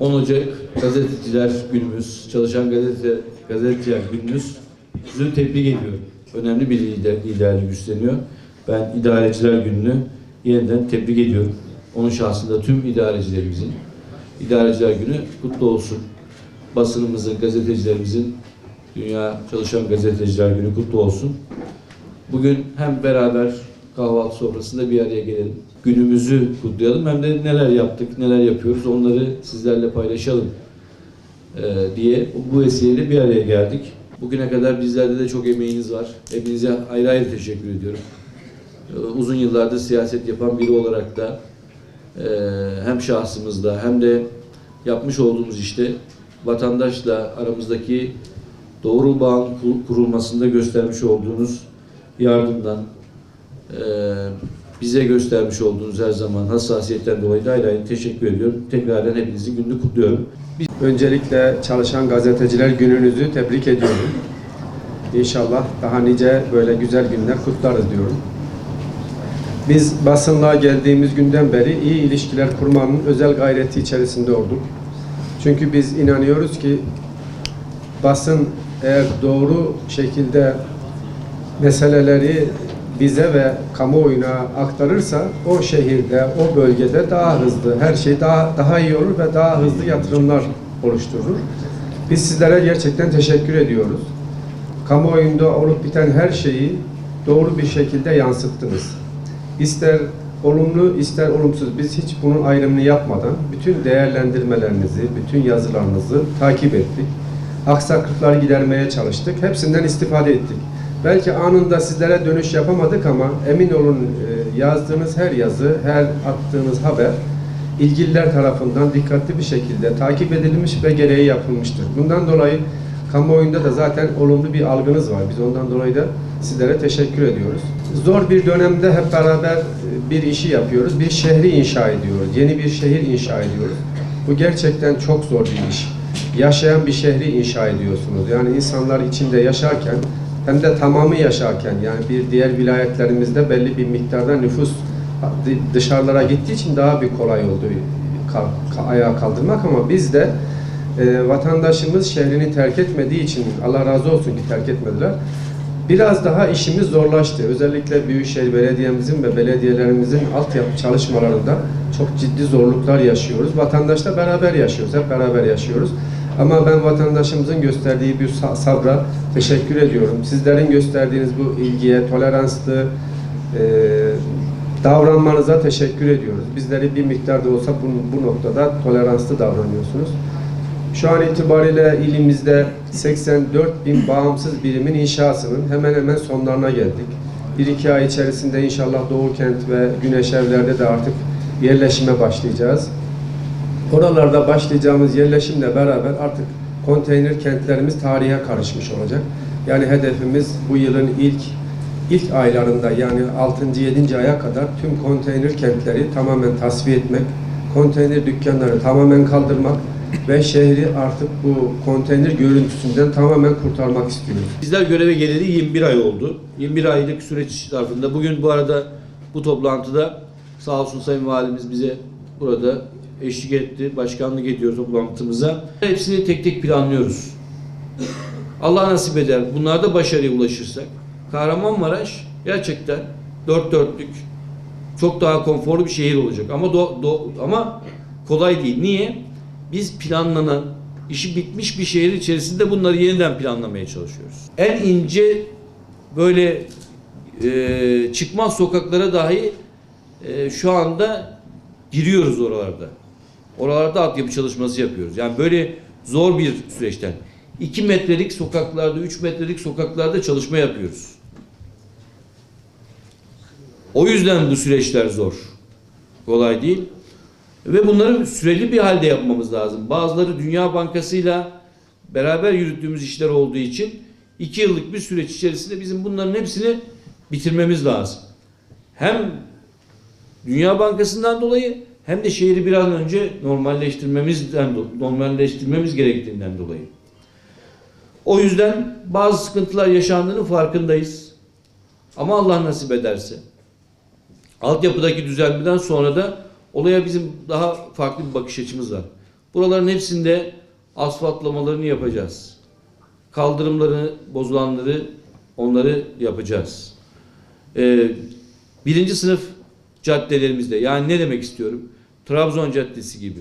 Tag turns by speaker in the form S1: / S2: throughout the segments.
S1: 10 Ocak Gazeteciler Günümüz, Çalışan Gazete, Gazeteciler Günümüz sizi tebrik ediyorum. Önemli bir lider, liderlik üstleniyor. Ben İdareciler Günü'nü yeniden tebrik ediyorum. Onun şahsında tüm idarecilerimizin İdareciler Günü kutlu olsun. Basınımızın, gazetecilerimizin Dünya Çalışan Gazeteciler Günü kutlu olsun. Bugün hem beraber kahvaltı sofrasında bir araya gelelim. Günümüzü kutlayalım hem de neler yaptık, neler yapıyoruz onları sizlerle paylaşalım ee, diye bu vesileyle bir araya geldik. Bugüne kadar bizlerde de çok emeğiniz var. Hepinize ayrı ayrı teşekkür ediyorum. Ee, uzun yıllardır siyaset yapan biri olarak da e, hem şahsımızda hem de yapmış olduğumuz işte vatandaşla aramızdaki doğru bağın kur- kurulmasında göstermiş olduğunuz yardımdan, e, bize göstermiş olduğunuz her zaman hassasiyetten dolayı da ayrı teşekkür ediyorum. Tekrardan hepinizin gününü kutluyorum.
S2: Öncelikle Çalışan Gazeteciler Gününüzü tebrik ediyorum. İnşallah daha nice böyle güzel günler kutlarız diyorum. Biz basınlığa geldiğimiz günden beri iyi ilişkiler kurmanın özel gayreti içerisinde olduk. Çünkü biz inanıyoruz ki basın eğer doğru şekilde meseleleri bize ve kamuoyuna aktarırsa o şehirde, o bölgede daha hızlı, her şey daha daha iyi olur ve daha hızlı yatırımlar oluşturur. Biz sizlere gerçekten teşekkür ediyoruz. Kamuoyunda olup biten her şeyi doğru bir şekilde yansıttınız. İster olumlu ister olumsuz biz hiç bunun ayrımını yapmadan bütün değerlendirmelerinizi, bütün yazılarınızı takip ettik. Aksaklıklar gidermeye çalıştık. Hepsinden istifade ettik. Belki anında sizlere dönüş yapamadık ama emin olun e, yazdığınız her yazı, her attığınız haber ilgililer tarafından dikkatli bir şekilde takip edilmiş ve gereği yapılmıştır. Bundan dolayı kamuoyunda da zaten olumlu bir algınız var. Biz ondan dolayı da sizlere teşekkür ediyoruz. Zor bir dönemde hep beraber e, bir işi yapıyoruz. Bir şehri inşa ediyoruz. Yeni bir şehir inşa ediyoruz. Bu gerçekten çok zor bir iş. Yaşayan bir şehri inşa ediyorsunuz. Yani insanlar içinde yaşarken hem de tamamı yaşarken yani bir diğer vilayetlerimizde belli bir miktarda nüfus dışarılara gittiği için daha bir kolay oldu ayağa kaldırmak ama biz de e, vatandaşımız şehrini terk etmediği için Allah razı olsun ki terk etmediler. Biraz daha işimiz zorlaştı. Özellikle Büyükşehir Belediye'mizin ve belediyelerimizin altyapı çalışmalarında çok ciddi zorluklar yaşıyoruz. Vatandaşla beraber yaşıyoruz, hep beraber yaşıyoruz. Ama ben vatandaşımızın gösterdiği bir sa- sabra teşekkür ediyorum. Sizlerin gösterdiğiniz bu ilgiye, toleranslı e, davranmanıza teşekkür ediyoruz. Bizleri bir miktar da olsa bu, bu noktada toleranslı davranıyorsunuz. Şu an itibariyle ilimizde 84 bin bağımsız birimin inşasının hemen hemen sonlarına geldik. Bir iki ay içerisinde inşallah Doğu Kent ve Güneş Evler'de de artık yerleşime başlayacağız. Oralarda başlayacağımız yerleşimle beraber artık konteyner kentlerimiz tarihe karışmış olacak. Yani hedefimiz bu yılın ilk ilk aylarında yani 6. 7. aya kadar tüm konteyner kentleri tamamen tasfiye etmek, konteyner dükkanları tamamen kaldırmak ve şehri artık bu konteyner görüntüsünden tamamen kurtarmak istiyoruz.
S1: Bizler göreve geleli 21 ay oldu. 21 aylık süreç zarfında bugün bu arada bu toplantıda sağ olsun Sayın Valimiz bize burada eşlik etti. Başkanlık ediyor toplantımıza. Hepsini tek tek planlıyoruz. Allah nasip eder. Bunlarda başarıya ulaşırsak Kahramanmaraş gerçekten dört dörtlük çok daha konforlu bir şehir olacak. Ama do- do- ama kolay değil. Niye? Biz planlanan, işi bitmiş bir şehir içerisinde bunları yeniden planlamaya çalışıyoruz. En ince böyle e, çıkmaz sokaklara dahi e, şu anda giriyoruz oralarda. Oralarda altyapı çalışması yapıyoruz. Yani böyle zor bir süreçten. 2 metrelik sokaklarda, 3 metrelik sokaklarda çalışma yapıyoruz. O yüzden bu süreçler zor. Kolay değil. Ve bunları süreli bir halde yapmamız lazım. Bazıları Dünya Bankası'yla beraber yürüttüğümüz işler olduğu için iki yıllık bir süreç içerisinde bizim bunların hepsini bitirmemiz lazım. Hem Dünya Bankası'ndan dolayı hem de şehri bir an önce normalleştirmemizden normalleştirmemiz gerektiğinden dolayı. O yüzden bazı sıkıntılar yaşandığının farkındayız. Ama Allah nasip ederse altyapıdaki düzelmeden sonra da olaya bizim daha farklı bir bakış açımız var. Buraların hepsinde asfaltlamalarını yapacağız. Kaldırımları bozulanları onları yapacağız. Ee, birinci sınıf caddelerimizde yani ne demek istiyorum? Trabzon Caddesi gibi,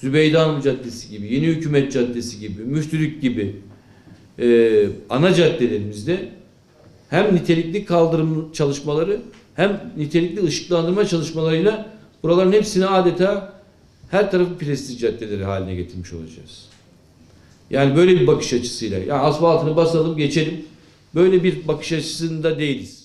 S1: Zübeyde Hanım Caddesi gibi, Yeni Hükümet Caddesi gibi, Müftülük gibi e, ana caddelerimizde hem nitelikli kaldırım çalışmaları hem nitelikli ışıklandırma çalışmalarıyla buraların hepsini adeta her tarafı prestij caddeleri haline getirmiş olacağız. Yani böyle bir bakış açısıyla. Ya asfaltını basalım geçelim. Böyle bir bakış açısında değiliz.